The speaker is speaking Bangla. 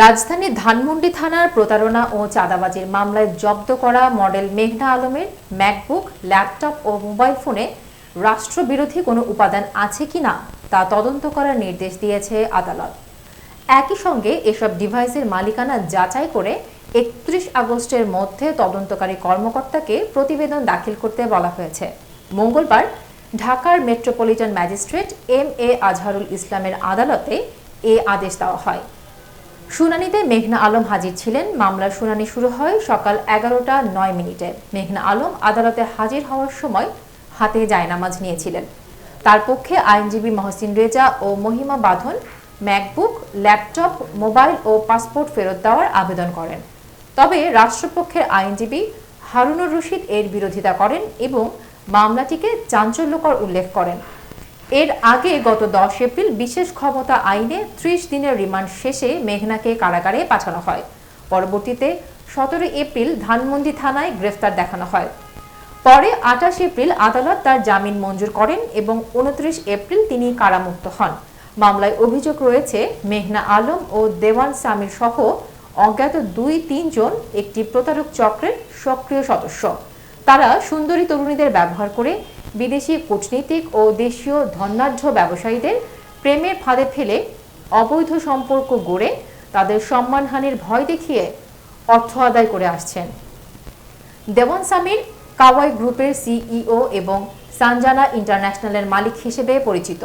রাজধানীর ধানমন্ডি থানার প্রতারণা ও চাঁদাবাজির মামলায় জব্দ করা মডেল মেঘনা আলমের ম্যাকবুক, ল্যাপটপ ও মোবাইল ফোনে রাষ্ট্রবিরোধী কোনো উপাদান আছে কিনা তা তদন্ত করার নির্দেশ দিয়েছে আদালত। একই সঙ্গে এসব ডিভাইসের মালিকানা যাচাই করে একত্রিশ আগস্টের মধ্যে তদন্তকারী কর্মকর্তাকে প্রতিবেদন দাখিল করতে বলা হয়েছে। মঙ্গলবার ঢাকার metropolitan magistrate M A Azharul ইসলামের আদালতে এ আদেশ দেওয়া হয়। শুনানিতে মেঘনা আলম হাজির ছিলেন। মামলার শুনানি শুরু হয় সকাল এগারোটা নয় মিনিটে। মেঘনা আলম আদালতে হাজির হওয়ার সময় হাতে জায়নামাজ নিয়েছিলেন। তার পক্ষে আইনজীবী মহসিন রেজা ও Mahima Badhon MacBook, laptop, mobile ও পাসপোর্ট ফেরত দেওয়ার আবেদন করেন। তবে রাষ্ট্রপক্ষের আইনজীবী হারুনুর রশিদ এর বিরোধিতা করেন এবং মামলাটিকে চাঞ্চল্যকর উল্লেখ করেন। এর আগে গত দশ এপ্রিল বিশেষ ক্ষমতা আইনে ত্রিশ দিনের রিমান্ড শেষে মেঘনাকে কারাগারে পাঠানো হয়। পরবর্তীতে সতেরো এপ্রিল ধানমন্ডি থানায় গ্রেফতার দেখানো হয়। পরে আঠাশ এপ্রিল আদালত তার জামিন মঞ্জুর করেন এবং উনত্রিশ এপ্রিল তিনি কারামুক্ত হন। মামলায় অভিযোগ রয়েছে, মেঘনা আলম ও দেওয়ান সামির সহ অজ্ঞাত দুই তিনজন একটি প্রতারক চক্রের সক্রিয় সদস্য। তারা সুন্দরী তরুণীদের ব্যবহার করে বিদেশি কূটনীতিক ও দেশীয় ধনাঢ্য ব্যবসায়ীদের প্রেমের ফাঁদে ফেলে অবৈধ সম্পর্ক গড়ে তাদের সম্মানহানির ভয় দেখিয়ে অর্থ আদায় করে আসছেন। দেওয়ান সামির কাওয়াই গ্রুপের সিইও এবং সানজানা ইন্টারন্যাশনালের মালিক হিসেবে পরিচিত।